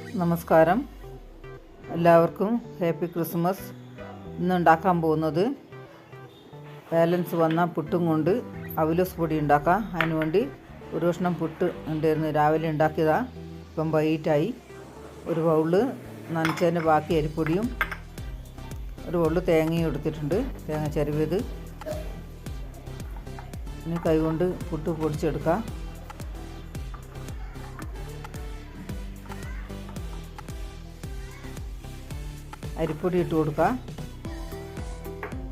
നമസ്കാരം. എല്ലാവർക്കും happy Christmas. ഇന്ന് ഉണ്ടാക്കാൻ പോകുന്നത് ബാലൻസ് വന്ന പുട്ടും കൊണ്ട് അവലോസ് പൊടി ഉണ്ടാക്കാം. അതിനുവേണ്ടി ഒരു കഷ്ണം പുട്ട് ഉണ്ടായിരുന്നു. രാവിലെ ഉണ്ടാക്കിയതാണ് ഇപ്പം വൈകിട്ടായി. ഒരു ബൗൾ നനച്ചതിന്റെ ബാക്കി അരിപ്പൊടിയും ഒരു ബൗൾ തേങ്ങയും എടുത്തിട്ടുണ്ട്. തേങ്ങ ചെരുവിയത്. ഇനി കൈകൊണ്ട് പുട്ട് പൊടിച്ചെടുക്കാം. അരിപ്പൊടി ഇട്ട് കൊടുക്കുക.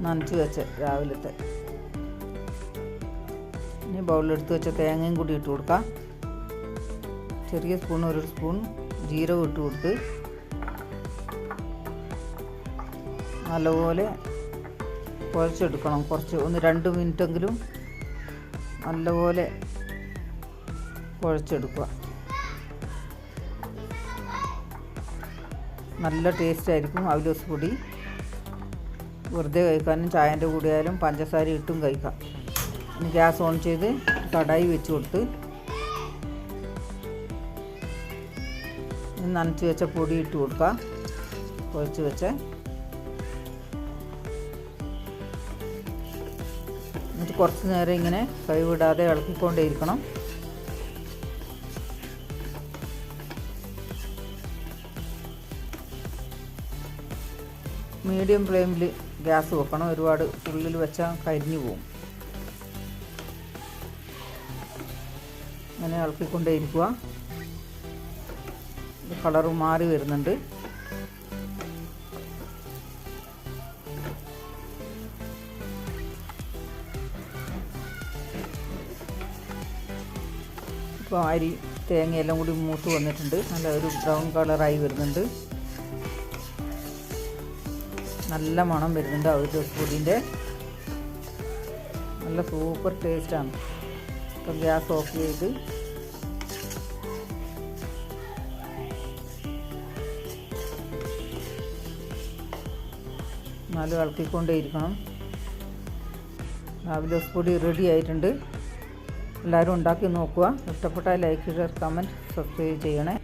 നനച്ച് വെച്ച രാവിലത്തെ. ഇനി ബൗളിലെടുത്ത് വെച്ച തേങ്ങയും കൂടി ഇട്ട് കൊടുക്കുക. ചെറിയ സ്പൂൺ ഒരു സ്പൂൺ ജീരകം ഇട്ട് കൊടുത്ത് നല്ലപോലെ കുഴച്ചെടുക്കണം. കുറച്ച് ഒന്ന് രണ്ട് മിനിറ്റെങ്കിലും നല്ലപോലെ കുഴച്ചെടുക്കുക. നല്ല ടേസ്റ്റ് ആയിരിക്കും അവലോസ് പൊടി വെറുതെ കഴിക്കാനും ചായന്റെ കൂടെ ആയാലും പഞ്ചസാര ഇട്ടും കഴിക്കാം. ഗ്യാസ് ഓൺ ചെയ്ത് കടായി വെച്ച് കൊടുത്ത് നനച്ച് വെച്ച പൊടി ഇട്ട് കൊടുക്കാം കുഴച്ച് വെച്ച എന്നിട്ട് കുറച്ച് നേരം ഇങ്ങനെ കൈവിടാതെ ഇളക്കിക്കൊണ്ടേയിരിക്കണം. മീഡിയം ഫ്ലെയിമിൽ ഗ്യാസ് വെക്കണം. ഒരുപാട് ഉള്ളിൽ വെച്ചാൽ കരിഞ്ഞു പോകും അങ്ങനെ ഇളക്കിക്കൊണ്ടേ ഇരിക്കുക കളർ മാറി വരുന്നുണ്ട്. ഇപ്പോൾ അരി തേങ്ങയെല്ലാം കൂടി മൂത്ത് വന്നിട്ടുണ്ട്. നല്ല ഒരു ബ്രൗൺ കളറായി വരുന്നുണ്ട്. നല്ല മണം വരുന്നുണ്ട് അവിടുത്തെ പൊടിന്റെ നല്ല സൂപ്പർ ടേസ്റ്റാണ്. ഇപ്പം ഗ്യാസ് ഓഫ് ചെയ്ത്. നല്ല ഇളക്കിക്കൊണ്ടേയിരിക്കണം. രാവിലെ പൊടി റെഡി ആയിട്ടുണ്ട്. എല്ലാവരും ഉണ്ടാക്കി നോക്കുക. ഇഷ്ടപ്പെട്ടാൽ ലൈക്ക് ഷെയർ കമന്റ് സബ്സ്ക്രൈബ് ചെയ്യണേ.